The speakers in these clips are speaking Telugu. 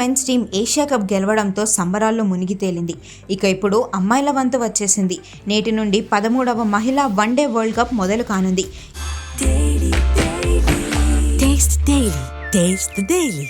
మెన్స్ టీం ఏషియా కప్ గెలవడంతో సంబరాల్లో మునిగి తేలింది. ఇక ఇప్పుడు అమ్మాయిల వంతు వచ్చేసింది. నేటి నుండి పదమూడవ మహిళా వన్డే వరల్డ్ కప్ మొదలు కానుంది. Taste Daily. Taste the Daily.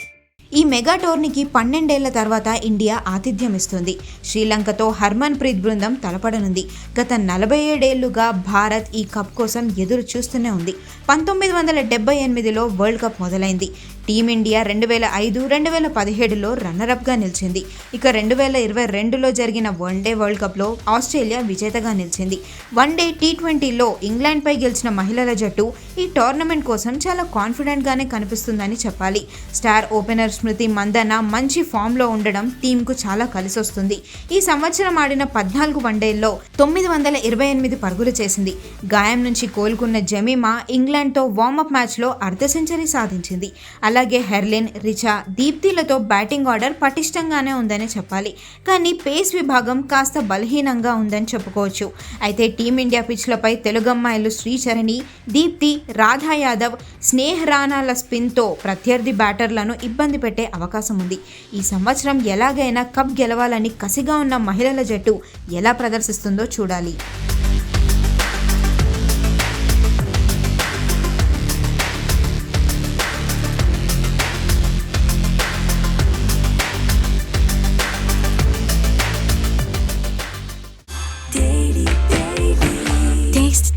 ఈ మెగా టోర్నీకి పన్నెండేళ్ళ తర్వాత ఇండియా ఆతిథ్యం ఇస్తుంది శ్రీలంకతో హర్మన్ ప్రీత్ బృందం తలపడనుంది. గత నలభై ఏడేళ్ళుగా భారత్ ఈ కప్ కోసం ఎదురు చూస్తూనే ఉంది. పంతొమ్మిది వందల డెబ్బై ఎనిమిదిలో వరల్డ్ కప్ మొదలైంది. టీమిండియా రెండు వేల ఐదు రెండు వేల పదిహేడులో రన్నరప్గా నిలిచింది. ఇక రెండు వేల ఇరవై రెండులో జరిగిన వన్డే వరల్డ్ కప్లో ఆస్ట్రేలియా విజేతగా నిలిచింది. వన్డే టీ ట్వంటీలో ఇంగ్లాండ్పై గెలిచిన మహిళల జట్టు ఈ టోర్నమెంట్ కోసం చాలా కాన్ఫిడెంట్గానే కనిపిస్తుందని చెప్పాలి. స్టార్ ఓపెనర్ స్మృతి మందన మంచి ఫామ్లో ఉండడం టీంకు చాలా కలిసొస్తుంది. ఈ సంవత్సరం ఆడిన పద్నాలుగు వన్డేల్లో తొమ్మిది వందల ఇరవై ఎనిమిది పరుగులు చేసింది. గాయం నుంచి కోలుకున్న జమీమా ఇంగ్లాండ్తో వార్మప్ మ్యాచ్లో అర్ధ సెంచరీ సాధించింది. అలా అలాగే హెర్లిన్ రిచా దీప్తిలతో బ్యాటింగ్ ఆర్డర్ పటిష్టంగానే ఉందని చెప్పాలి. కానీ పేస్ విభాగం కాస్త బలహీనంగా ఉందని చెప్పుకోవచ్చు. అయితే టీమిండియా పిచ్లపై తెలుగమ్మాయిలు శ్రీచరణి దీప్తి రాధా యాదవ్ స్నేహ రాణాల స్పిన్తో ప్రత్యర్థి బ్యాటర్లను ఇబ్బంది పెట్టే అవకాశం ఉంది. ఈ సంవత్సరం ఎలాగైనా కప్ గెలవాలని కసిగా ఉన్న మహిళల జట్టు ఎలా ప్రదర్శిస్తుందో చూడాలి.